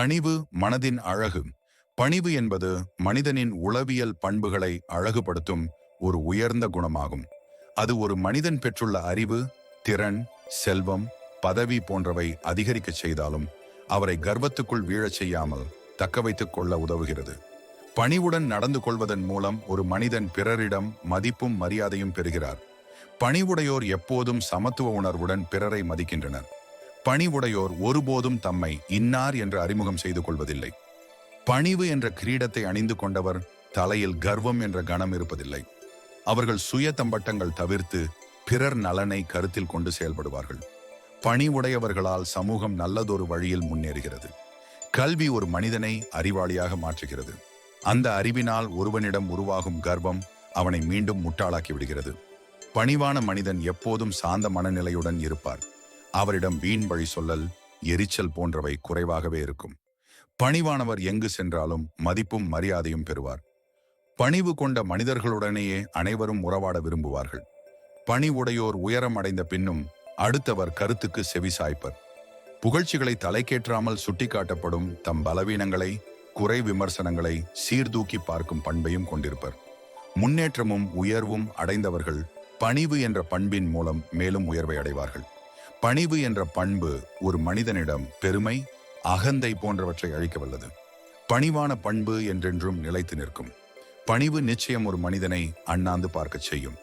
பணிவு மனதின் அழகு. பணிவு என்பது மனிதனின் உளவியல் பண்புகளை அழகுபடுத்தும் ஒரு உயர்ந்த குணமாகும். அது ஒரு மனிதன் பெற்றுள்ள அறிவு திறன் செல்வம் பதவி போன்றவை அதிகரிக்கச் செய்தாலும் அவரை கர்வத்துக்குள் வீழச் செய்யாமல் தக்க வைத்துக் கொள்ள உதவுகிறது. பணிவுடன் நடந்து கொள்வதன் மூலம் ஒரு மனிதன் பிறரிடம் மதிப்பும் மரியாதையும் பெறுகிறார். பணிவுடையோர் எப்போதும் சமத்துவ உணர்வுடன் பிறரை மதிக்கின்றனர். பணிவுடையோர் ஒருபோதும் தம்மை இன்னார் என்று அறிமுகம் செய்து கொள்வதில்லை. பணிவு என்ற கிரீடத்தை அணிந்து கொண்டவர் தலையில் கர்வம் என்ற கணம் இருப்பதில்லை. அவர்கள் சுய தம்பட்டங்கள் தவிர்த்து பிறர் நலனை கருத்தில் கொண்டு செயல்படுவார்கள். பணிவுடையவர்களால் சமூகம் நல்லதொரு வழியில் முன்னேறுகிறது. கல்வி ஒரு மனிதனை அறிவாளியாக மாற்றுகிறது. அந்த அறிவினால் ஒருவனிடம் உருவாகும் கர்வம் அவனை மீண்டும் முட்டாளாக்கி விடுகிறது. பணிவான மனிதன் எப்போதும் சாந்த மனநிலையுடன் இருப்பார். அவரிடம் வீண் வழி சொல்லல் எரிச்சல் போன்றவை குறைவாகவே இருக்கும். பணிவானவர் எங்கு சென்றாலும் மதிப்பும் மரியாதையும் பெறுவார். பணிவு கொண்ட மனிதர்களுடனேயே அனைவரும் உறவாட விரும்புவார்கள். பணி உடையோர் உயரம் அடைந்த பின்னும் அடுத்தவர் கருத்துக்கு செவி சாய்ப்பர். புகழ்ச்சிகளை தலைக்கேற்றாமல் சுட்டிக்காட்டப்படும் தம் பலவீனங்களை குறை விமர்சனங்களை சீர்தூக்கி பார்க்கும் பண்பையும் கொண்டிருப்பர். முன்னேற்றமும் உயர்வும் அடைந்தவர்கள் பணிவு என்ற பண்பின் மூலம் மேலும் உயர்வை அடைவார்கள். பணிவு என்ற பண்பு ஒரு மனிதனிடம் பெருமை அகந்தை போன்றவற்றை அழிக்க வல்லது. பணிவான பண்பு என்றென்றும் நிலைத்து நிற்கும். பணிவு நிச்சயம் ஒரு மனிதனை அண்ணாந்து பார்க்கச் செய்யும்.